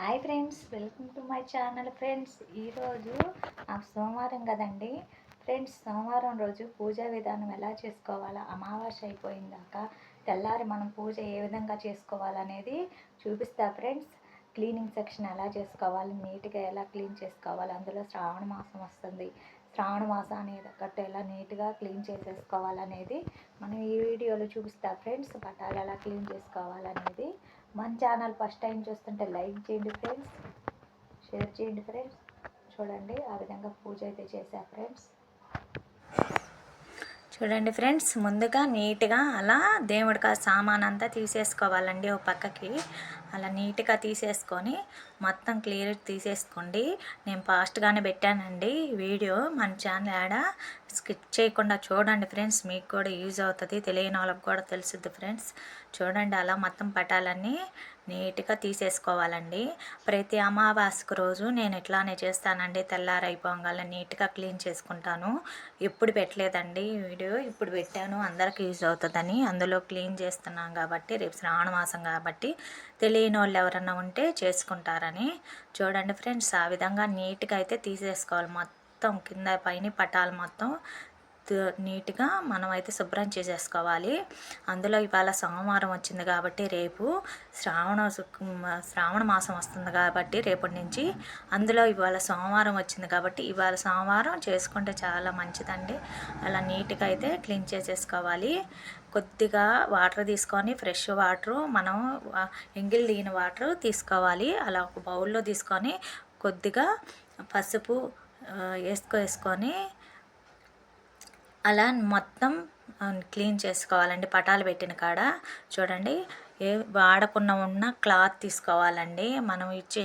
Hi friends welcome to my channel friends. ఈరోజు సోమవారం కదండి. ఫ్రెండ్స్ సోమవారం రోజు పూజా విధానం ఎలా చేసుకోవాలా? అమావాస్య అయిపోయిందాక తెల్లారి మనం పూజ ఏ విధంగా చేసుకోవాలనేది చూపిస్తా ఫ్రెండ్స్. క్లీనింగ్ సెక్షన్ ఎలా చేసుకోవాలి? నీట్గా ఎలా క్లీన్ చేసుకోవాలి? అందులో శ్రావణ మాసం వస్తుంది. శ్రావణ మాసానికి తగ్గట్టు ఎలా నీట్గా క్లీన్ చేసేసుకోవాలనేది మనం ఈ వీడియోలో చూపిస్తా ఫ్రెండ్స్. పటాలు ఎలా క్లీన్ చేసుకోవాలనేది మన ఛానల్ ఫస్ట్ టైం చూస్తుంటే లైక్ చేయండి ఫ్రెండ్స్ షేర్ చేయండి ఫ్రెండ్స్ చూడండి ఆ విధంగా పూజ అయితే చేశా ఫ్రెండ్స్ చూడండి ఫ్రెండ్స్ ముందుగా నీట్గా అలా దేవుడికి ఆ సామాన్ అంతా తీసేసుకోవాలండి ఓ పక్కకి. అలా నీట్గా తీసేసుకొని మొత్తం క్లియర్ తీసేసుకోండి. నేను ఫాస్ట్గానే పెట్టానండి. వీడియో మన ఛానల్ ఆడ స్కిప్ చేయకుండా చూడండి ఫ్రెండ్స్ మీకు కూడా యూజ్ అవుతుంది తెలియని వాళ్ళకి కూడా తెలుసుద్ది ఫ్రెండ్స్. చూడండి అలా మొత్తం పటాలన్నీ నీట్గా తీసేసుకోవాలండి. ప్రతి అమావాస్యకు రోజు నేను ఇట్లానే చేస్తానండి తెల్లారైపోగానే నీట్గా క్లీన్ చేసుకుంటాను. ఎప్పుడు పెట్టలేదండి వీడియో ఇప్పుడు పెట్టాను అందరికి యూజ్ అవుతుందని. అందులో క్లీన్ చేస్తున్నాం కాబట్టి రేపు శ్రావణ మాసం కాబట్టి తెలియని వాళ్ళు ఎవరన్నా ఉంటే చేసుకుంటారని. చూడండి ఫ్రెండ్స్ ఆ విధంగా నీట్గా అయితే తీసేసుకోవాలి మొత్తం. మొత్తం కింద పైన పటాలు మొత్తం నీట్గా మనం అయితే శుభ్రం చేసేసుకోవాలి. అందులో ఇవాళ సోమవారం వచ్చింది కాబట్టి రేపు శ్రావణ శ్రావణ మాసం వస్తుంది కాబట్టి రేపటి నుంచి అందులో ఇవాళ సోమవారం వచ్చింది కాబట్టి ఇవాళ సోమవారం చేసుకుంటే చాలా మంచిదండి. అలా నీట్గా అయితే క్లీన్ చేసేసుకోవాలి. కొద్దిగా వాటర్ తీసుకొని ఫ్రెష్ వాటరు మనం ఎంగిల్ దిగిన వాటర్ తీసుకోవాలి. అలా ఒక బౌల్లో తీసుకొని కొద్దిగా పసుపు వేసుకో వేసుకొని అలా మొత్తం క్లీన్ చేసుకోవాలండి. పటాలు పెట్టిన కాడ. చూడండి ఏ వాడకుండా ఉన్న క్లాత్ తీసుకోవాలండి. మనం ఇచ్చే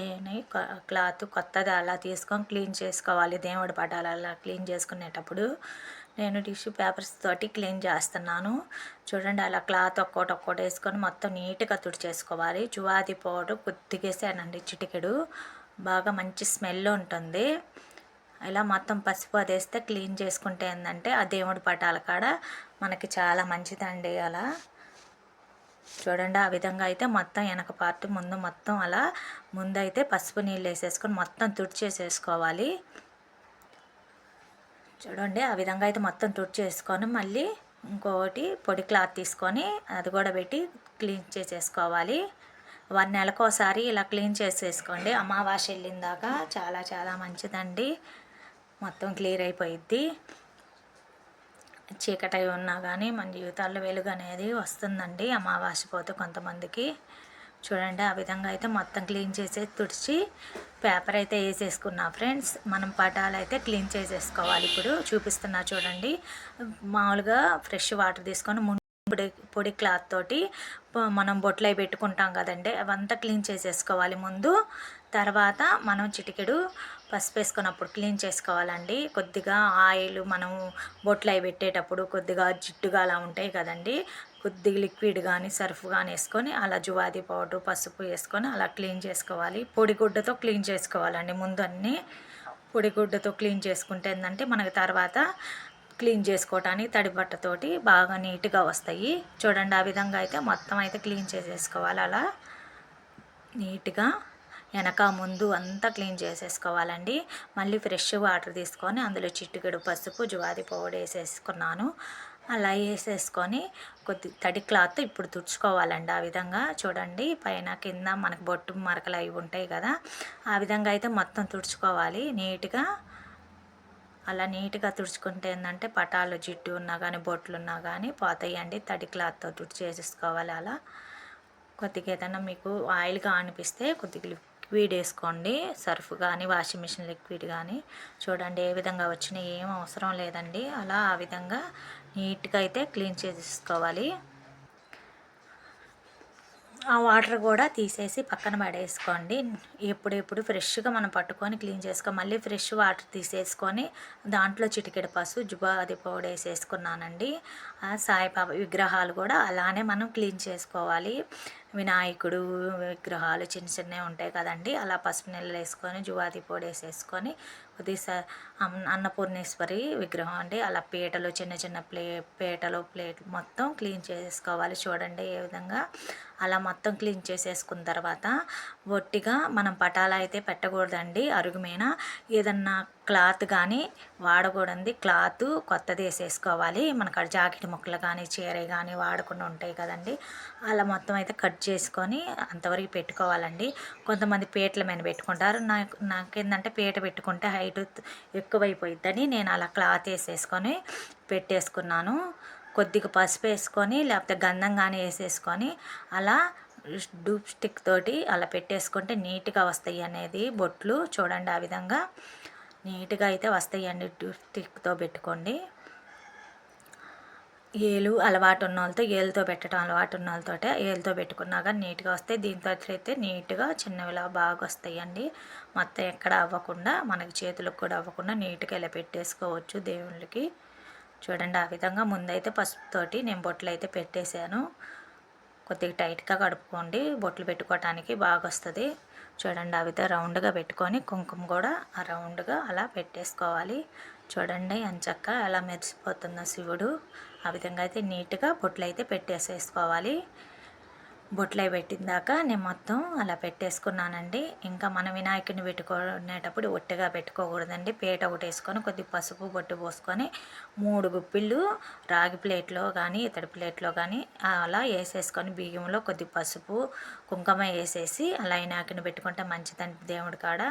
క్లాత్ కొత్తది అలా తీసుకొని క్లీన్ చేసుకోవాలి. దేవుడి పటాలు అలా క్లీన్ చేసుకునేటప్పుడు. నేను టిష్యూ పేపర్స్ తోటి క్లీన్ చేస్తున్నాను. చూడండి అలా క్లాత్ ఒక్కోటి ఒక్కోటి వేసుకొని మొత్తం నీట్గా తుడిచేసుకోవాలి. జువాది పౌడర్ కొద్దిగేసానండి చిటికెడు. బాగా మంచి స్మెల్ ఉంటుంది. ఇలా మొత్తం పసుపు అదేస్తే క్లీన్ చేసుకుంటే ఏంటంటే ఆ దేవుడి పటాల కాడ మనకి చాలా మంచిదండి అలా. చూడండి ఆ విధంగా అయితే మొత్తం వెనక పార్ట్ ముందు మొత్తం అలా ముందైతే పసుపు నీళ్ళు వేసేసుకొని మొత్తం తుడిచేసేసుకోవాలి. చూడండి ఆ విధంగా అయితే మొత్తం తుడిచేసుకొని మళ్ళీ ఇంకొకటి పొడి క్లాత్ తీసుకొని అది కూడా పెట్టి క్లీన్ చేసేసుకోవాలి. వన్ నెలకోసారి ఇలా క్లీన్ చేసేసుకోండి. అమావాస్య వెళ్ళిందాక చాలా చాలా మంచిదండి. మొత్తం క్లియర్ అయిపోయిద్ది. చీకటై ఉన్నా కానీ మన జీవితాల్లో వెలుగు అనేది వస్తుందండి అమావాస్య పోతే కొంతమందికి. చూడండి ఆ విధంగా అయితే మొత్తం క్లీన్ చేసి తుడిచి పేపర్ అయితే వేసేసుకున్నా ఫ్రెండ్స్. మనం పటాలు అయితే క్లీన్ చేసేసుకోవాలి. ఇప్పుడు చూపిస్తున్నా చూడండి. మామూలుగా ఫ్రెష్ వాటర్ తీసుకొని పొడి పొడి క్లాత్ తోటి మనం బొట్లు అవి పెట్టుకుంటాం కదండి. అవంతా క్లీన్ చేసేసుకోవాలి ముందు. తర్వాత మనం చిటికెడు పసుపు వేసుకున్నప్పుడు క్లీన్ చేసుకోవాలండి. కొద్దిగా ఆయిల్ మనం బొట్లు అవి పెట్టేటప్పుడు కొద్దిగా జిడ్డుగా అలా ఉంటాయి కదండి. కొద్దిగా లిక్విడ్ కానీ సర్ఫ్ కానీ వేసుకొని అలా జువాది పౌడర్ పసుపు వేసుకొని అలా క్లీన్ చేసుకోవాలి. పొడిగుడ్డతో క్లీన్ చేసుకోవాలండి ముందు అన్నీ పొడిగుడ్డతో క్లీన్ చేసుకుంటే ఏంటంటే మనకి తర్వాత క్లీన్ చేసుకోవటానికి తడి బట్టతోటి బాగా నీట్గా వస్తాయి. చూడండి ఆ విధంగా అయితే మొత్తం అయితే క్లీన్ చేసేసుకోవాలి అలా. నీట్గా. వెనక ముందు అంతా క్లీన్ చేసేసుకోవాలండి. మళ్ళీ ఫ్రెష్ వాటర్ తీసుకొని అందులో చిట్టుగడు పసుపు జువాది పౌడర్ వేసేసుకున్నాను. అలా వేసేసుకొని కొద్ది తడి క్లాత్ ఇప్పుడు తుడుచుకోవాలండి ఆ విధంగా. చూడండి పైన కింద మనకు బొట్టు మరకలు అవి ఉంటాయి కదా ఆ విధంగా అయితే మొత్తం తుడుచుకోవాలి నీట్గా. అలా నీట్గా తుడుచుకుంటే ఏంటంటే పటాలు జిడ్డు ఉన్నా కానీ బొట్లు ఉన్నా కానీ పోతాయండి. తడి క్లాత్తో తుడిచేసుకోవాలి అలా. కొద్దిగా ఏదైనా మీకు ఆయిల్గా అనిపిస్తే కొద్దిగా లిక్విడ్ వేసుకోండి. సర్ఫ్ కానీ వాషింగ్ మిషన్ లిక్విడ్ కానీ చూడండి ఏ విధంగా వచ్చినాయి ఏం అవసరం లేదండి. అలా ఆ విధంగా నీట్గా అయితే క్లీన్ చేసేసుకోవాలి. ఆ వాటర్ కూడా తీసేసి పక్కన పడేసుకోండి. ఎప్పుడెప్పుడు ఫ్రెష్గా మనం పట్టుకొని క్లీన్ చేసుకో మళ్ళీ ఫ్రెష్ వాటర్ తీసేసుకొని దాంట్లో చిటికెడు పసు జుబాది పౌడర్ వేసేసుకున్నానండి. ఆ సాయిబాబా విగ్రహాలు కూడా అలానే మనం క్లీన్ చేసుకోవాలి. వినాయకుడు విగ్రహాలు చిన్న చిన్నవి ఉంటాయి కదండి. అలా పసుపు నీళ్ళు వేసుకొని జువాది పొడి వేసేసుకొని కొద్దిగా అన్నపూర్ణేశ్వరి విగ్రహం అండి. అలా పీటలు చిన్న చిన్న ప్లే పీటలు ప్లేట్ మొత్తం క్లీన్ చేసుకోవాలి చూడండి ఏ విధంగా అలా మొత్తం క్లీన్ చేసేసుకున్న తర్వాత ఒట్టిగా మనం పటాలు అయితే పెట్టకూడదండి. అరుగు మీద ఏదన్నా క్లాత్ కానీ వాడకూడదు. క్లాత్ కొత్తది వేసేసుకోవాలి. మనకు జాకెట్ ముక్కలు కానీ చీర కానీ వాడకుండా ఉంటాయి కదండి. అలా మొత్తం అయితే కట్ చేసుకొని అంతవరకు పెట్టుకోవాలండి. కొంతమంది పీటల మీద పెట్టుకుంటారు. నాకు నాకేందంటే పీట పెట్టుకుంటే హైట్ ఎక్కువైపోయిద్దని నేను అలా క్లాత్ వేసేసుకొని పెట్టేసుకున్నాను. కొద్దిగా పసుపు వేసుకొని లేకపోతే గంధం కానీ వేసేసుకొని అలా డూప్ స్టిక్ తోటి అలా పెట్టేసుకుంటే నీట్గా వస్తాయి అనేది బొట్లు. చూడండి ఆ విధంగా. నీట్గా అయితే వస్తాయండి డూప్ పెట్టుకోండి. ఏలు అలవాటు ఉన్న వాళ్ళతో ఏలుతో పెట్టడం అలవాటు ఉన్న వాళ్ళతో ఏలుతో పెట్టుకున్నాక నీట్గా వస్తాయి. దీంతో అయితే నీట్గా చిన్నవిలా బాగా వస్తాయండి మొత్తం ఎక్కడ అవ్వకుండా మనకి చేతులకు కూడా అవ్వకుండా నీట్గా ఇలా పెట్టేసుకోవచ్చు దేవుళ్ళకి. చూడండి ఆ విధంగా ముందైతే పసుపుతోటి నేను బొట్లు అయితే పెట్టేశాను. కొద్దిగా టైట్గా కడుపుకోండి. బొట్లు పెట్టుకోవటానికి బాగా వస్తుంది చూడండి ఆ విధంగా రౌండ్గా పెట్టుకొని కుంకుమ కూడా ఆ రౌండ్గా అలా పెట్టేసుకోవాలి. చూడండి అంచక్క ఎలా మెరిసిపోతుందో శివుడు. ఆ విధంగా అయితే నీట్గా బొట్లు అయితే పెట్టేసేసుకోవాలి. బొట్లై పెట్టిందాక నేను మొత్తం అలా పెట్టేసుకున్నానండి. ఇంకా మన వినాయకుడిని పెట్టుకునేటప్పుడు ఒట్టిగా పెట్టుకోకూడదండి. పీట ఒకటి వేసుకొని కొద్ది పసుపు బొట్టు పోసుకొని మూడు గుప్పిళ్ళు రాగి ప్లేట్లో కానీ ఇతడి ప్లేట్లో కానీ అలా వేసేసుకొని బియ్యంలో కొద్ది పసుపు కుంకుమ వేసేసి అలా వినాయకుని పెట్టుకుంటే మంచిదండి దేవుడి కాడ.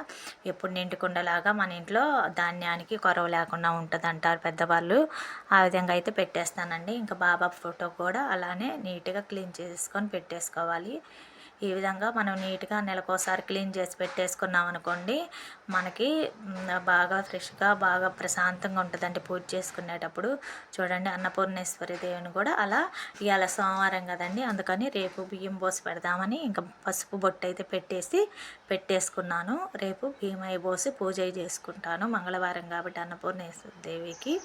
ఎప్పుడు నిండుకుండలాగా మన ఇంట్లో ధాన్యానికి కొరవ లేకుండా ఉంటుంది అంటారు పెద్దవాళ్ళు. ఆ విధంగా అయితే పెట్టేస్తానండి. ఇంకా బాబా ఫోటో కూడా అలానే నీట్గా క్లీన్ చేసుకొని పెట్టేసుకోవాలి చేసుకోవాలి. ఈ విధంగా మనం నీట్గా నెలకోసారి క్లీన్ చేసి పెట్టేసుకున్నాం అనుకోండి మనకి బాగా ఫ్రెష్గా బాగా ప్రశాంతంగా ఉంటుందండి పూజ చేసుకునేటప్పుడు. చూడండి అన్నపూర్ణేశ్వరి దేవుని కూడా అలా ఇవాళ సోమవారం కదండి అందుకని రేపు బియ్యం పోసి పెడదామని ఇంకా పసుపు బొట్టు అయితే పెట్టేసి పెట్టేసుకున్నాను. రేపు బియ్యమై పోసి పూజ చేసుకుంటాను మంగళవారం కాబట్టి అన్నపూర్ణేశ్వరి దేవికి.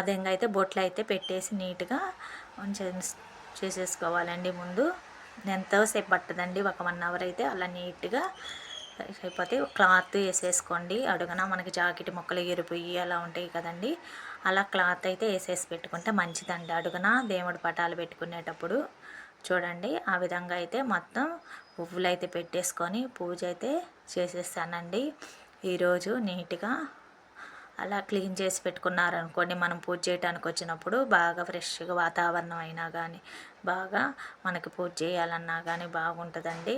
అదేంగా అయితే బొట్లు అయితే పెట్టేసి నీట్గా చేసేసుకోవాలండి ముందు. ఎంతోసేపు పట్టదండి ఒక వన్ అవర్ అయితే అలా నీట్గా అయిపోతే క్లాత్ వేసేసుకోండి. అడుగున మనకి జాకెట్ ముక్కలు ఎరిపోయి అలా ఉంటాయి కదండి. అలా క్లాత్ అయితే వేసేసి పెట్టుకుంటే మంచిదండి. అడుగున దేవుడి పటాలు పెట్టుకునేటప్పుడు చూడండి ఆ విధంగా అయితే మొత్తం పువ్వులు అయితే పెట్టేసుకొని పూజ అయితే చేసేస్తానండి ఈరోజు నీట్గా అలా క్లీన్ చేసి పెట్టుకున్నారనుకోండి మనం పూజ చేయడానికి వచ్చినప్పుడు బాగా ఫ్రెష్గా వాతావరణం అయినా కానీ బాగా మనకి పూజ చేయాలన్నా కానీ బాగుంటుందండి.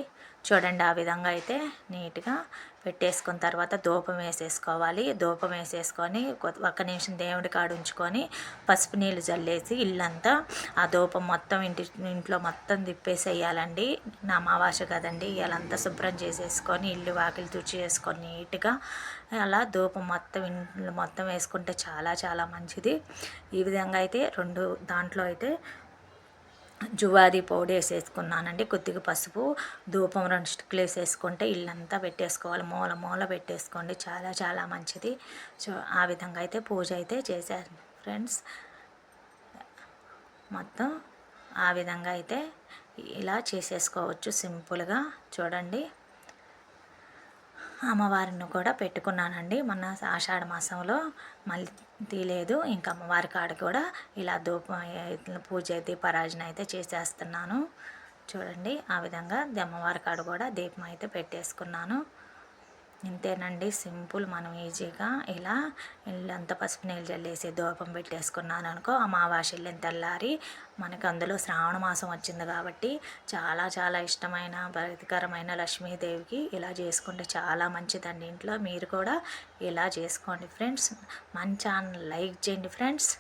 చూడండి ఆ విధంగా అయితే నీట్గా పెట్టేసుకున్న తర్వాత ధూపం వేసేసుకోవాలి. ధూపం వేసేసుకొని ఒక్క నిమిషం దేవుడి కాడ ఉంచుకొని పసుపు నీళ్ళు చల్లేసి ఇల్లంతా ఆ ధూపం మొత్తం ఇంటి ఇంట్లో మొత్తం తిప్పేసేయాలండి. నా అమావాస కదండి. ఇలాంతా శుభ్రం చేసేసుకొని ఇల్లు వాకిలి తుడిచి చేసుకొని నీట్గా అలా ధూపం మొత్తం ఇంట్లో మొత్తం వేసుకుంటే చాలా చాలా మంచిది. ఈ విధంగా అయితే రెండు దాంట్లో అయితే జువాది పౌడర్ వేసేసుకున్నానండి. కొద్దిగా పసుపు ధూపం రెండు స్టిక్లు వేసేసుకుంటే ఇల్లంతా పెట్టేసుకోవాలి. మూల మూల పెట్టేసుకోండి. చాలా చాలా మంచిది. సో ఆ విధంగా అయితే పూజ అయితే చేశాను ఫ్రెండ్స్. మొత్తం ఆ విధంగా అయితే ఇలా చేసేసుకోవచ్చు సింపుల్గా. చూడండి. అమ్మవారిని కూడా పెట్టుకున్నానండి. మన ఆషాఢ మాసంలో మళ్ళీ తీయలేదు ఇంకా అమ్మవారి కాడ కూడా ఇలా ధూపం పూజ దీపారాజన అయితే చేసేస్తున్నాను. చూడండి ఆ విధంగా అమ్మవారి కాడ కూడా దీపం అయితే పెట్టేసుకున్నాను. ఇంతేనండి సింపుల్ మనం ఈజీగా ఇలా ఇల్లంతా పసుపు నీళ్ళు చల్లేసి దూపం పెట్టేసుకున్నాను అనుకో అమావాస వెళ్ళిన తెల్లారి మనకు అందులో శ్రావణ మాసం వచ్చింది కాబట్టి చాలా చాలా ఇష్టమైన భక్తికరమైన లక్ష్మీదేవికి ఇలా చేసుకుంటే చాలా మంచిదండి ఇంట్లో. మీరు కూడా ఇలా చేసుకోండి ఫ్రెండ్స్. మంచి ఛానల్ లైక్ చేయండి ఫ్రెండ్స్.